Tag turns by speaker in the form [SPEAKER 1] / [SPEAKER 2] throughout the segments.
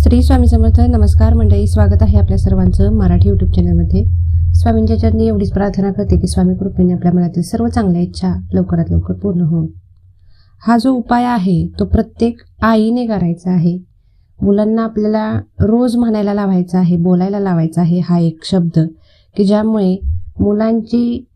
[SPEAKER 1] श्री स्वामी समर्थ नमस्कार मंडळी स्वागत आहे आपल्या सर्वांचं मराठी युट्यूब चॅनलमध्ये स्वामींच्या चरणी एवढीच प्रार्थना करते की स्वामी कृपेने आपल्या मनातील सर्व चांगल्या इच्छा लवकरात लवकर पूर्ण होऊन. हा जो उपाय आहे तो प्रत्येक आईने करायचा आहे. मुलांना आपल्याला रोज म्हणायला लावायचा आहे बोलायला लावायचा आहे हा एक शब्द की ज्यामुळे मुलांची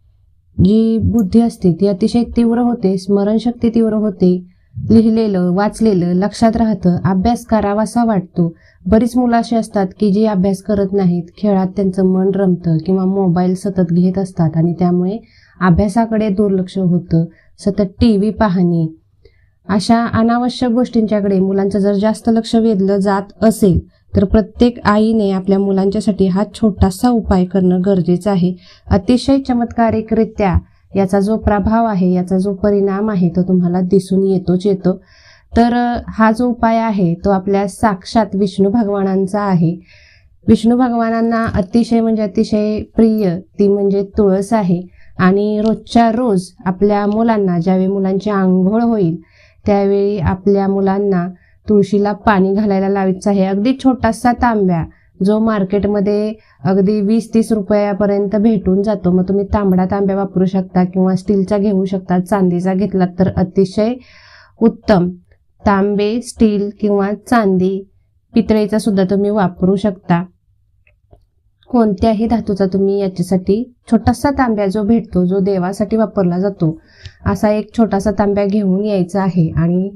[SPEAKER 1] जी बुद्धी असते ती अतिशय तीव्र होते स्मरणशक्ती तीव्र होते लिहिलेलं वाचलेलं लक्षात राहतं अभ्यास करावासा वाटतो. बरीच मुलं अशी असतात की जी अभ्यास करत नाहीत खेळात त्यांचं मन रमतं किंवा मोबाईल सतत घेत असतात आणि त्यामुळे अभ्यासाकडे दुर्लक्ष होतं. सतत टी व्ही पाहणे. अशा अनावश्यक गोष्टींच्याकडे मुलांचं जर जास्त लक्ष वेधलं जात असेल तर प्रत्येक आईने आपल्या मुलांच्यासाठी हा छोटासा उपाय करणं गरजेचं आहे. अतिशय चमत्कारिकरित्या याचा जो प्रभाव आहे याचा जो परिणाम आहे तो तुम्हाला दिसून येतोच येतो. तर हा जो उपाय आहे तो आपल्या साक्षात विष्णू भगवानांचा आहे. विष्णू भगवानांना अतिशय म्हणजे अतिशय प्रिय ती म्हणजे तुळस आहे. आणि रोजच्या रोज आपल्या मुलांना ज्यावेळी मुलांची आंघोळ होईल त्यावेळी आपल्या मुलांना तुळशीला पाणी घालायला लावायचं आहे. अगदी छोटासा तांब्या जो मार्केटमध्ये अगदी वीस तीस रुपयापर्यंत भेटून जातो. मग तुम्ही तांबडा तांब्या वापरू शकता किंवा स्टीलचा घेऊ शकता. चांदीचा घेतलात तर अतिशय उत्तम. तांबे स्टील किंवा चांदी पितळेचा सुद्धा तुम्ही वापरू शकता. कोणत्याही धातूचा तुम्ही याच्यासाठी छोटासा तांब्या जो भेटतो जो देवासाठी वापरला जातो असा एक छोटासा तांब्या घेऊन यायचा आहे. आणि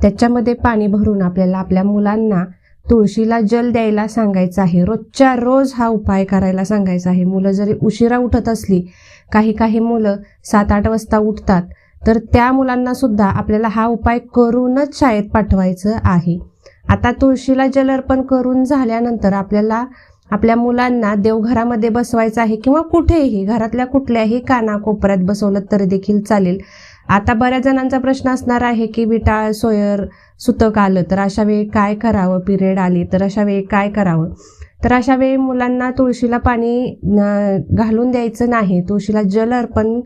[SPEAKER 1] त्याच्यामध्ये पाणी भरून आपल्याला आपल्या मुलांना तुळशीला जल द्यायला सांगायचं आहे. रोजच्या रोज हा उपाय करायला सांगायचा आहे. मुलं जरी उशिरा उठत असली काही काही मुलं सात आठ वाजता उठतात तर त्या मुलांना सुद्धा आपल्याला हा उपाय करूनच शाळेत पाठवायचं आहे. आता तुळशीला जल अर्पण करून झाल्यानंतर आपल्याला आपल्या मुलांना देवघरामध्ये बसवायचं आहे किंवा कुठेही घरातल्या कुठल्याही कानाकोपऱ्यात बसवलं तरी देखील चालेल. आता बऱ्याच जणांचा प्रश्न असणार आहे की विटाळ सोयर सुतक आलं तर अशा वेळी काय करावं? पिरियड आली तर अशा वेळी काय करावं? तर अशा वेळी मुलांना तुळशीला पाणी घालून द्यायचं नाही. तुळशीला जल अर्पण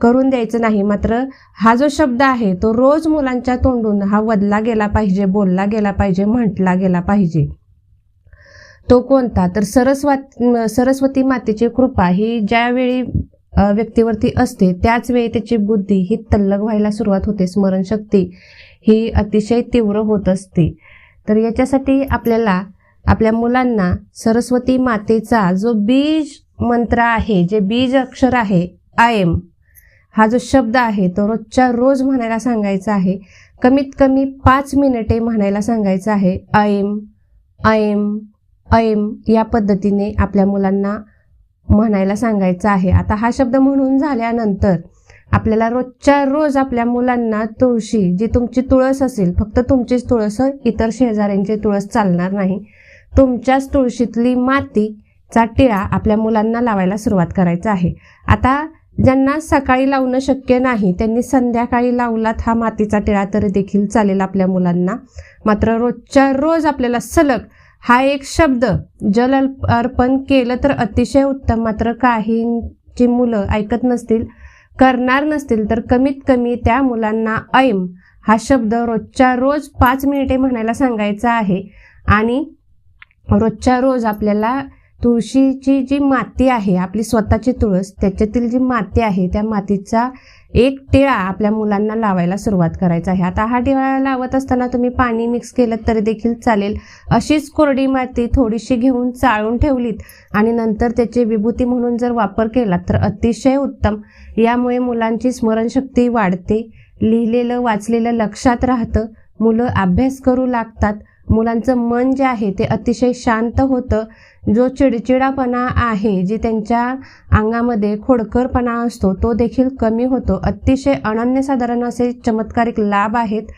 [SPEAKER 1] करून द्यायचं नाही. मात्र हा जो शब्द आहे तो रोज मुलांच्या तोंडून हा वदला गेला पाहिजे बोलला गेला पाहिजे म्हटला गेला पाहिजे. तो कोणता? तर सरस्वती सरस्वती मातेची कृपा ही ज्यावेळी व्यक्तीवरती असते. त्याच वेळी त्याची बुद्धी ही तल्लग व्हायला सुरुवात होते. स्मरणशक्ती ही अतिशय तीव्र होत असते. तर याच्यासाठी आपल्याला आपल्या मुलांना सरस्वती मातेचा जो बीज मंत्र आहे जे बीज अक्षर आहे आयम हा जो शब्द आहे तो रोजच्या रोज म्हणायला सांगायचा आहे. कमीत कमी पाच मिनिटे म्हणायला सांगायचं आहे. ऐम ऐम ऐम या पद्धतीने आपल्या मुलांना म्हणायला सांगायचं आहे. आता हा शब्द म्हणून झाल्यानंतर आपल्याला रोजच्या रोज आपल्या मुलांना तुळशी जी तुमची तुळस असेल फक्त तुमचीच तुळस इतर शेजाऱ्यांची तुळस चालणार नाही. तुमच्याच तुळशीतली मातीचा टिळा आपल्या मुलांना लावायला सुरुवात करायचा आहे. आता ज्यांना सकाळी लावणं शक्य नाही त्यांनी संध्याकाळी लावलात हा मातीचा टिळा तरी देखील चालेल आपल्या मुलांना. मात्र रोजच्या रोज आपल्याला सलग हा एक शब्द. जल अर्पण केलं तर अतिशय उत्तम. मात्र काहींची मुलं ऐकत नसतील करणार नसतील तर कमीत कमी त्या मुलांना ऐम हा शब्द रोजच्या रोज पाच मिनिटे म्हणायला सांगायचा आहे. आणि रोजच्या रोज आपल्याला तुळशीची जी माती आहे आपली स्वतःची तुळस त्याच्यातील जी माती आहे त्या मातीचा एक टिळा आपल्या मुलांना लावायला सुरुवात करायचा आहे. आता हा टिळा लावत असताना तुम्ही पाणी मिक्स केलं तरी देखील चालेल. अशीच कोरडी माती थोडीशी घेऊन चाळून ठेवलीत आणि नंतर त्याची विभूती म्हणून जर वापर केला तर अतिशय उत्तम. यामुळे मुलांची स्मरणशक्ती वाढते. लिहिलेलं वाचलेलं लक्षात राहतं. मुलं अभ्यास करू लागतात. मुलांचं मन जे आहे ते अतिशय शांत होतं. जो चिडचिडापणा आहे जे त्यांच्या अंगामध्ये खोडकरपणा असतो तो देखील कमी होतो. अतिशय अनन्यसाधारण असे चमत्कारिक लाभ आहेत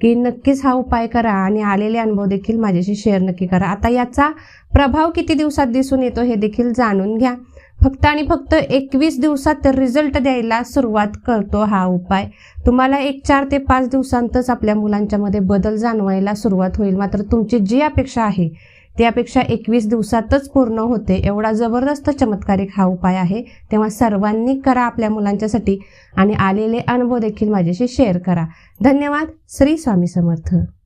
[SPEAKER 1] की नक्कीच हा उपाय करा आणि आलेले अनुभव देखील माझ्याशी शेअर नक्की करा. आता याचा प्रभाव किती दिवसात दिसून येतो हे देखील जाणून घ्या. फक्त आणि फक्त एकवीस दिवसात रिझल्ट द्यायला सुरुवात करतो हा उपाय. तुम्हाला एक चार ते पाच दिवसांतच आपल्या मुलांच्यामध्ये बदल जाणवायला सुरुवात होईल. मात्र तुमची जी अपेक्षा आहे त्यापेक्षा एकवीस दिवसातच पूर्ण होते. एवढा जबरदस्त चमत्कारिक हा उपाय आहे. तेव्हा सर्वांनी करा आपल्या मुलांच्यासाठी आणि आलेले अनुभव देखील माझ्याशी शेअर करा. धन्यवाद. श्री स्वामी समर्थ.